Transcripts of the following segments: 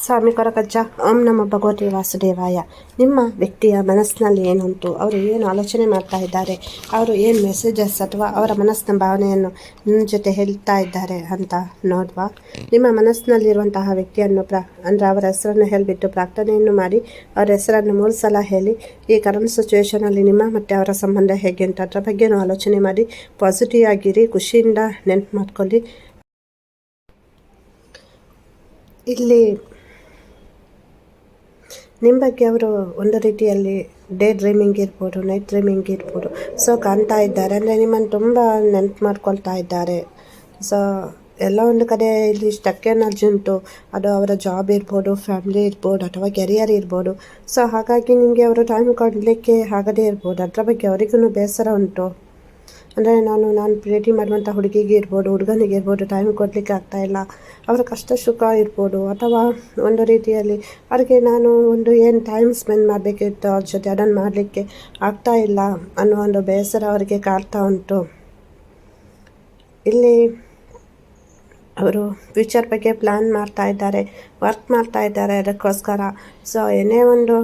ಸ್ವಾಮಿ ಕೊರಕಜ್ಜ, ಓಂ ನಮ್ಮ ಭಗವತಿ ವಾಸುದೇವಾಯ. ನಿಮ್ಮ ವ್ಯಕ್ತಿಯ ಮನಸ್ಸಿನಲ್ಲಿ ಏನುಂಟು? ಅವರು ಏನು ಆಲೋಚನೆ ಮಾಡ್ತಾ ಇದ್ದಾರೆ? ಅವರು ಏನು ಮೆಸೇಜಸ್ ಅಥವಾ ಅವರ ಮನಸ್ಸಿನ ಭಾವನೆಯನ್ನು ನಿಮ್ಮ ಜೊತೆ ಹೇಳ್ತಾ ಇದ್ದಾರೆ ಅಂತ ನೋಡುವ? ನಿಮ್ಮ ಮನಸ್ಸಿನಲ್ಲಿರುವಂತಹ ವ್ಯಕ್ತಿಯನ್ನು ಪ್ರ ಅಂದರೆ ಅವರ ಹೆಸರನ್ನು ಹೇಳಿಬಿಟ್ಟು ಪ್ರಾರ್ಥನೆಯನ್ನು ಮಾಡಿ, ಅವರ ಹೆಸರನ್ನು ಮೂರು ಸಲ ಹೇಳಿ, ಈ ಕರೆಂಟ್ ಸಿಚುವೇಷನಲ್ಲಿ ನಿಮ್ಮ ಮತ್ತು ಅವರ ಸಂಬಂಧ ಹೇಗೆ ಅಂತ ಅದರ ಬಗ್ಗೆನೂ ಆಲೋಚನೆ ಮಾಡಿ ಪಾಸಿಟಿವ್ ಆಗಿರಿ, ಖುಷಿಯಿಂದ ನೆನ್ಪು ಮಾಡ್ಕೊಳ್ಳಿ. ಇಲ್ಲಿ ನಿಮ್ಮ ಬಗ್ಗೆ ಅವರು ಒಂದು ರೀತಿಯಲ್ಲಿ ಡೇ ಡ್ರೀಮಿಂಗ್ ಇರ್ಬೋದು, ನೈಟ್ ಡ್ರೀಮಿಂಗ್ ಇರ್ಬೋದು. ಸೊ ಕಾಣ್ತಾ ಇದ್ದಾರೆ. ಅಂದರೆ ನಿಮ್ಮನ್ನು ತುಂಬ ನೆನಪು ಮಾಡ್ಕೊಳ್ತಾ ಇದ್ದಾರೆ. ಸೊ ಎಲ್ಲ ಒಂದು ಕಡೆ ಇಲ್ಲಿ ಸ್ಟಕ್ ಎನರ್ಜಿ ಉಂಟು. ಅದು ಅವರ ಜಾಬ್ ಇರ್ಬೋದು ಫ್ಯಾಮಿಲಿ ಇರ್ಬೋದು, ಅಥವಾ ಕೆರಿಯರ್ ಇರ್ಬೋದು. ಸೊ ಹಾಗಾಗಿ ನಿಮಗೆ ಅವರು ಟೈಮ್ ಕೊಡಲಿಕ್ಕೆ ಆಗದೇ ಇರ್ಬೋದು. ಅದರ ಬಗ್ಗೆ ಅವರಿಗೂ ಬೇಸರ ಉಂಟು. ಅಂದರೆ ನಾನು ನಾನು ಭೇಟಿ ಮಾಡುವಂಥ ಹುಡುಗಿಗೆ ಇರ್ಬೋದು, ಹುಡುಗನಿಗೆ ಇರ್ಬೋದು ಟೈಮ್ ಕೊಡಲಿಕ್ಕೆ ಆಗ್ತಾಯಿಲ್ಲ ಅವರ ಕಷ್ಟ ಸುಖ ಇರ್ಬೋದು. ಅಥವಾ ಒಂದು ರೀತಿಯಲ್ಲಿ ಅವರಿಗೆ ನಾನು ಒಂದು ಏನು ಟೈಮ್ ಸ್ಪೆಂಡ್ ಮಾಡಬೇಕಿತ್ತು, ಅವ್ರ ಜೊತೆ ಅದನ್ನು ಮಾಡಲಿಕ್ಕೆ ಆಗ್ತಾ ಇಲ್ಲ ಅನ್ನೋ ಒಂದು ಬೇಸರ ಅವರಿಗೆ ಕಾಡ್ತಾ ಉಂಟು. ಇಲ್ಲಿ ಅವರು ಫ್ಯೂಚರ್ ಬಗ್ಗೆ ಪ್ಲ್ಯಾನ್ ಮಾಡ್ತಾ ಇದ್ದಾರೆ ವರ್ಕ್ ಮಾಡ್ತಾ ಇದ್ದಾರೆ ಅದಕ್ಕೋಸ್ಕರ. ಸೊ ಏನೇ ಒಂದು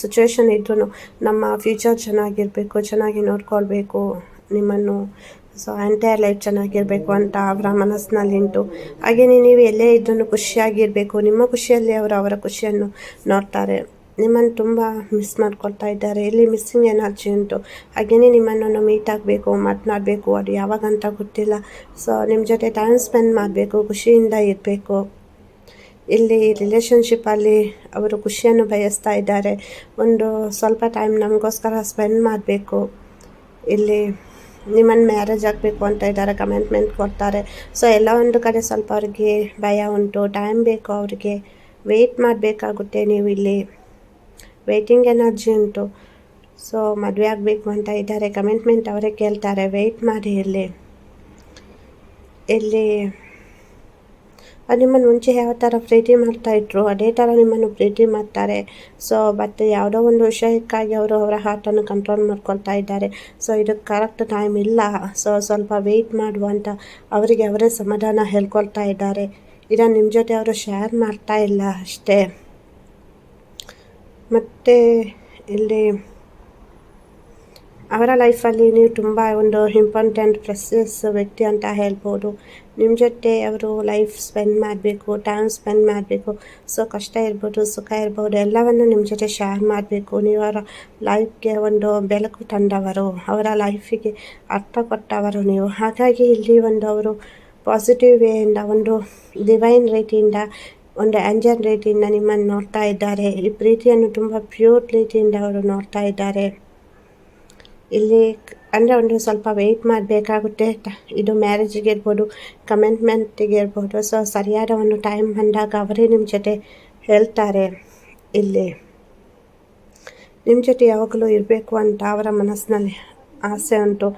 ಸಿಚುವೇಶನ್ ಇದ್ರೂ ನಮ್ಮ ಫ್ಯೂಚರ್ ಚೆನ್ನಾಗಿರಬೇಕು, ಚೆನ್ನಾಗಿ ನೋಡ್ಕೊಳ್ಬೇಕು. ನಿಮ್ಮನ್ನು. ಸೊ ಎಂಟೈರ್ ಲೈಫ್ ಚೆನ್ನಾಗಿರಬೇಕು ಅಂತ ಅವರ ಮನಸ್ಸಿನಲ್ಲಿಂಟು ಹಾಗೆಯೇ ನೀವು ಎಲ್ಲೇ ಇದ್ರೂ ಖುಷಿಯಾಗಿರಬೇಕು. ನಿಮ್ಮ ಖುಷಿಯಲ್ಲಿ ಅವರು ಅವರ ಖುಷಿಯನ್ನು ನೋಡ್ತಾರೆ. ನಿಮ್ಮನ್ನು ತುಂಬ ಮಿಸ್ ಮಾಡ್ಕೊಳ್ತಾ ಇದ್ದಾರೆ. ಇಲ್ಲಿ ಮಿಸ್ಸಿಂಗ್ ಎನರ್ಜಿ ಉಂಟು? ಹಾಗೆಯೇ ನಿಮ್ಮನ್ನು ಮೀಟ್ ಆಗಬೇಕು, ಮಾತನಾಡಬೇಕು. ಅದು ಯಾವಾಗ ಅಂತ ಗೊತ್ತಿಲ್ಲ. ಸೊ ನಿಮ್ಮ ಜೊತೆ ಟೈಮ್ ಸ್ಪೆಂಡ್ ಮಾಡಬೇಕು, ಖುಷಿಯಿಂದ ಇರಬೇಕು. ಇಲ್ಲಿ ರಿಲೇಷನ್ಶಿಪ್ಪಲ್ಲಿ ಅವರು ಖುಷಿಯನ್ನು ಬಯಸ್ತಾ ಇದ್ದಾರೆ. ಒಂದು ಸ್ವಲ್ಪ ಟೈಮ್ ನಮಗೋಸ್ಕರ ಸ್ಪೆಂಡ್ ಮಾಡಬೇಕು. ಇಲ್ಲಿ ನಿಮ್ಮನ್ನು ಮ್ಯಾರೇಜ್ ಆಗಬೇಕು ಅಂತ ಇದ್ದಾರೆ ಕಮೆಂಟ್ಮೆಂಟ್ ಕೊಡ್ತಾರೆ. ಸೊ ಎಲ್ಲ ಒಂದು ಕಡೆ ಸ್ವಲ್ಪ ಅವ್ರಿಗೆ ಭಯ ಉಂಟು. ಟೈಮ್ ಬೇಕು ಅವ್ರಿಗೆ. ವೆಯ್ಟ್ ಮಾಡಬೇಕಾಗುತ್ತೆ ನೀವು ಇಲ್ಲಿ. ವೆಯ್ಟಿಂಗ್ ಎನರ್ಜಿ ಉಂಟು. ಸೊ ಮದುವೆ ಆಗಬೇಕು ಅಂತ ಇದ್ದಾರೆ ಕಮೆಂಟ್ಮೆಂಟ್ ಅವರೇ ಕೇಳ್ತಾರೆ. ವೆಯ್ಟ್ ಮಾಡಿ ಇಲ್ಲಿ. ಇಲ್ಲಿ ನಿಮ್ಮನ್ನು ಮುಂಚೆ ಯಾವ ಥರ ಪ್ರೀತಿ ಮಾಡ್ತಾಯಿದ್ರು ಅದೇ ಥರ ನಿಮ್ಮನ್ನು ಪ್ರೀತಿ ಮಾಡ್ತಾರೆ. ಸೊ ಬಟ್ ಯಾವುದೋ ಒಂದು ವಿಷಯಕ್ಕಾಗಿ ಅವರು ಅವರ ಹಾರ್ಟನ್ನು ಕಂಟ್ರೋಲ್ ಮಾಡ್ಕೊಳ್ತಾ ಇದ್ದಾರೆ. ಸೊ ಇದಕ್ಕೆ ಕರೆಕ್ಟ್ ಟೈಮ್ ಇಲ್ಲ. ಸೊ ಸ್ವಲ್ಪ ವೆಯ್ಟ್ ಮಾಡುವಂತ ಅವರಿಗೆ ಅವರೇ ಸಮಾಧಾನ ಹೇಳ್ಕೊಳ್ತಾ ಇದ್ದಾರೆ. ಇದನ್ನು ನಿಮ್ಮ ಜೊತೆ ಅವರು ಶೇರ್ ಮಾಡ್ತಾ ಇಲ್ಲ ಅಷ್ಟೇ. ಮತ್ತು, ಇಲ್ಲಿ ಅವರ ಲೈಫಲ್ಲಿ ನೀವು ತುಂಬ ಒಂದು ಇಂಪಾರ್ಟೆಂಟ್ ಪ್ರೆಸಸ್ ವ್ಯಕ್ತಿ ಅಂತ ಹೇಳ್ಬೋದು. ನಿಮ್ಮ ಜೊತೆ ಅವರು ಲೈಫ್ ಸ್ಪೆಂಡ್ ಮಾಡಬೇಕು ಟೈಮ್ ಸ್ಪೆಂಡ್ ಮಾಡಬೇಕು. ಸೊ ಕಷ್ಟ ಇರ್ಬೋದು, ಸುಖ ಇರ್ಬೋದು, ಎಲ್ಲವನ್ನು ನಿಮ್ಮ ಜೊತೆ ಶೇರ್ ಮಾಡಬೇಕು. ನೀವು ಅವರ ಲೈಫ್ಗೆ ಒಂದು ಬೆಳಕು ತಂದವರು, ಅವರ ಲೈಫಿಗೆ ಅರ್ಥ ಕೊಟ್ಟವರು ನೀವು. ಹಾಗಾಗಿ ಇಲ್ಲಿ ಒಂದು ಅವರು ಪಾಸಿಟಿವ್ ವೇಯಿಂದ ಒಂದು ಡಿವೈನ್ ರೀತಿಯಿಂದ ಒಂದು ಆ್ಯಂಜಲ್ ರೀತಿಯಿಂದ ನಿಮ್ಮನ್ನು ನೋಡ್ತಾ ಇದ್ದಾರೆ. ಈ ಪ್ರೀತಿಯನ್ನು ತುಂಬ ಪ್ಯೂರ್ ರೀತಿಯಿಂದ ಅವರು ನೋಡ್ತಾ ಇದ್ದಾರೆ. ಇಲ್ಲಿ ಅಂದರೆ ಒಂದು ಸ್ವಲ್ಪ ವೆಯ್ಟ್ ಮಾಡಬೇಕಾಗುತ್ತೆ. ಇದು ಮ್ಯಾರೇಜಿಗೆ ಇರ್ಬೋದು ಕಮೆಂಟ್ಮೆಂಟಿಗೆ ಇರ್ಬೋದು. ಸೊ ಸರಿಯಾದ ಒಂದು ಟೈಮ್ ಬಂದಾಗ ಅವರೇ ನಿಮ್ಮ ಜೊತೆ ಹೇಳ್ತಾರೆ ಇಲ್ಲಿ. ನಿಮ್ಮ ಜೊತೆ ಯಾವಾಗಲೂ ಇರಬೇಕು ಅಂತ ಅವರ ಮನಸ್ಸಿನಲ್ಲಿ ಆಸೆ ಉಂಟು.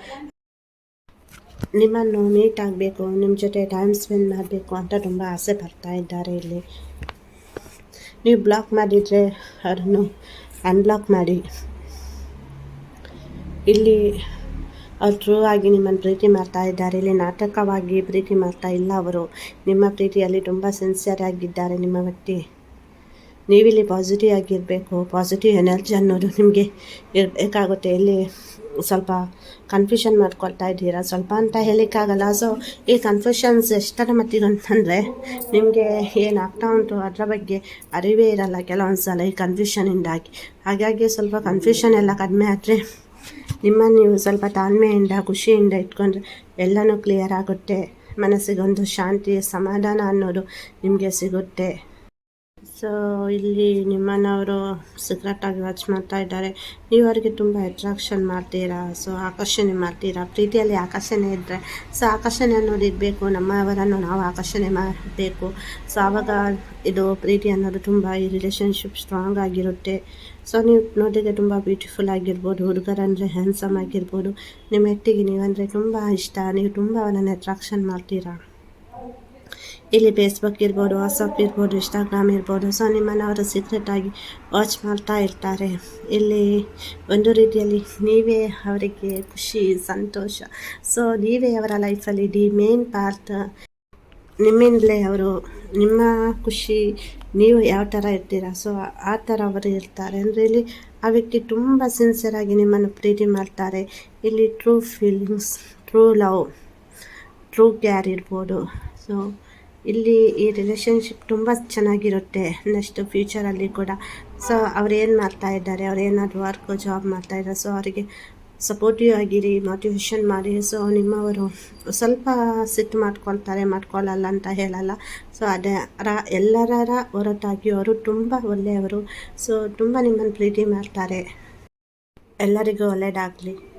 ನಿಮ್ಮನ್ನು ಮೀಟ್ ಆಗಬೇಕು ನಿಮ್ಮ ಜೊತೆ ಟೈಮ್ ಸ್ಪೆಂಡ್ ಮಾಡಬೇಕು ಅಂತ ತುಂಬ ಆಸೆ ಬರ್ತಾ ಇದ್ದಾರೆ ಇಲ್ಲಿ. ನೀವು ಬ್ಲಾಕ್ ಮಾಡಿದರೆ ಅದನ್ನು ಅನ್ಬ್ಲಾಕ್ ಮಾಡಿ. ಇಲ್ಲಿ ಟ್ರೂ ಆಗಿ ನಿಮ್ಮನ್ನು ಪ್ರೀತಿ ಮಾಡ್ತಾ ಇದ್ದಾರೆ. ಇಲ್ಲಿ ನಾಟಕವಾಗಿ ಪ್ರೀತಿ ಮಾಡ್ತಾ ಇಲ್ಲ ಅವರು. ನಿಮ್ಮ ಪ್ರೀತಿಯಲ್ಲಿ ತುಂಬ ಸಿನ್ಸಿಯರ್ ಆಗಿದ್ದಾರೆ ನಿಮ್ಮ ವ್ಯಕ್ತಿ. ನೀವಿಲ್ಲಿ ಪಾಸಿಟಿವ್ ಆಗಿರಬೇಕು. ಪಾಸಿಟಿವ್ ಎನರ್ಜಿ ಅನ್ನೋದು ನಿಮಗೆ ಇರಬೇಕಾಗುತ್ತೆ. ಇಲ್ಲಿ ಸ್ವಲ್ಪ ಕನ್ಫ್ಯೂಷನ್ ಮಾಡ್ಕೊಳ್ತಾ ಇದ್ದೀರಾ? ಸ್ವಲ್ಪ ಅಂತ ಹೇಳಲಿಕ್ಕಾಗಲ್ಲ ಸೊ ಈ ಕನ್ಫ್ಯೂಷನ್ಸ್ ಎಷ್ಟರ ಮಟ್ಟಿಗೆ ಅಂತಂದರೆ ನಿಮಗೆ ಏನಾಗ್ತಾ ಉಂಟು ಅದರ ಬಗ್ಗೆ ಅರಿವೇ ಇರಲ್ಲ ಕೆಲವೊಂದು ಸಲ ಈ ಕನ್ಫ್ಯೂಷನಿಂದಾಗಿ ಹಾಗಾಗಿ ಸ್ವಲ್ಪ ಕನ್ಫ್ಯೂಷನ್ ಎಲ್ಲ ಕಡಿಮೆ ಆದರೆ ನಿಮ್ಮ ನೀವು ಸ್ವಲ್ಪ ತಾಳ್ಮೆಯಿಂದ ಖುಷಿಯಿಂದ ಇಟ್ಕೊಂಡ್ರೆ ಎಲ್ಲನೂ ಕ್ಲಿಯರ್ ಆಗುತ್ತೆ. ಮನಸ್ಸಿಗೊಂದು ಶಾಂತಿ, ಸಮಾಧಾನ ಅನ್ನೋದು ನಿಮಗೆ ಸಿಗುತ್ತೆ. ಸೊ ಇಲ್ಲಿ ನಿಮ್ಮನ್ನವರು ಸಿಗ್ರೆಟಾಗಿ ವಾಚ್ ಮಾಡ್ತಾ ಇದ್ದಾರೆ. ನೀವು ಅವರಿಗೆ ತುಂಬ ಅಟ್ರಾಕ್ಷನ್ ಮಾಡ್ತೀರಾ? ಸೊ ಆಕರ್ಷಣೆ ಮಾಡ್ತೀರಾ? ಪ್ರೀತಿಯಲ್ಲಿ ಆಕರ್ಷಣೆ ಇದ್ದರೆ ಸೊ ಆಕರ್ಷಣೆ ಅನ್ನೋದು ಇರಬೇಕು. ನಮ್ಮವರನ್ನು ನಾವು ಆಕರ್ಷಣೆ ಮಾಡಬೇಕು. ಸೊ ಆವಾಗ ಇದು ಪ್ರೀತಿ ಅನ್ನೋದು ತುಂಬ ಈ ರಿಲೇಷನ್ಶಿಪ್ ಸ್ಟ್ರಾಂಗ್ ಆಗಿರುತ್ತೆ. ಸೊ ನೀವು ನೋಡಿದರೆ ತುಂಬ ಬ್ಯೂಟಿಫುಲ್ ಆಗಿರ್ಬೋದು ಹುಡುಗರಂದರೆ ಹ್ಯಾಂಡ್ಸಮ್ ಆಗಿರ್ಬೋದು. ನಿಮ್ಮ ವ್ಯಕ್ತಿಗೆ ನೀವಂದರೆ ತುಂಬ ಇಷ್ಟ, ನೀವು ತುಂಬ ಅವನನ್ನು ಅಟ್ರಾಕ್ಷನ್ ಮಾಡ್ತೀರಾ? ಇಲ್ಲಿ ಫೇಸ್ಬುಕ್ ಇರ್ಬೋದು ವಾಟ್ಸಪ್ ಇರ್ಬೋದು ಇನ್ಸ್ಟಾಗ್ರಾಮ್ ಇರ್ಬೋದು. ಸೊ ನಿಮ್ಮನ್ನು ಅವರು ಸೀಕ್ರೆಟಾಗಿ ವಾಚ್ ಮಾಡ್ತಾ ಇರ್ತಾರೆ. ಇಲ್ಲಿ ಒಂದು ರೀತಿಯಲ್ಲಿ ನೀವೇ ಅವರಿಗೆ ಖುಷಿ, ಸಂತೋಷ. ಸೊ ನೀವೇ ಅವರ ಲೈಫಲ್ಲಿ ದಿ ಮೇನ್ ಪಾರ್ಟ್ ನಿಮ್ಮಿಂದಲೇ ಅವರು ನಿಮ್ಮ ಖುಷಿ, ನೀವು ಯಾವ ಥರ ಇರ್ತೀರಾ? ಸೊ ಆ ಥರ ಅವರು ಇರ್ತಾರೆ. ಅಂದರೆ ಇಲ್ಲಿ ಆ ವ್ಯಕ್ತಿ ತುಂಬ ಸಿನ್ಸಿಯರಾಗಿ ನಿಮ್ಮನ್ನು ಪ್ರೀತಿ ಮಾಡ್ತಾರೆ. ಇಲ್ಲಿ true feelings true love true care ಇರ್ಬೋದು. ಸೊ ಇಲ್ಲಿ ಈ ರಿಲೇಷನ್ಶಿಪ್ ತುಂಬ ಚೆನ್ನಾಗಿರುತ್ತೆ. ನೆಕ್ಸ್ಟ್ ಫ್ಯೂಚರಲ್ಲಿ ಕೂಡ. ಸೊ ಅವ್ರು ಏನು ಮಾಡ್ತಾ ಇದ್ದಾರೆ? ಅವ್ರು ಏನಾದರೂ ವರ್ಕು ಜಾಬ್ ಮಾಡ್ತಾ ಇದ್ದಾರೆ. ಸೊ ಅವರಿಗೆ ಸಪೋರ್ಟಿವ್ ಆಗಿರಿ ಮೋಟಿವೇಶನ್ ಮಾಡಿ. ಸೊ ನಿಮ್ಮವರು ಸ್ವಲ್ಪ ಸಿಟ್ಟು ಮಾಡ್ಕೊಳ್ತಾರೆ ಮಾಡ್ಕೊಳ್ಳಲ್ಲ ಅಂತ ಹೇಳಲ್ಲ. ಸೊ ಅದೇ ರ ಎಲ್ಲರ ಹೊರತಾಗಿ ಅವರು ತುಂಬ ಒಳ್ಳೆಯವರು. ಸೊ ತುಂಬ ನಿಮ್ಮನ್ನು ಪ್ರೀತಿ ಮಾಡ್ತಾರೆ. ಎಲ್ಲರಿಗೂ ಒಳ್ಳೆಯದಾಗಲಿ.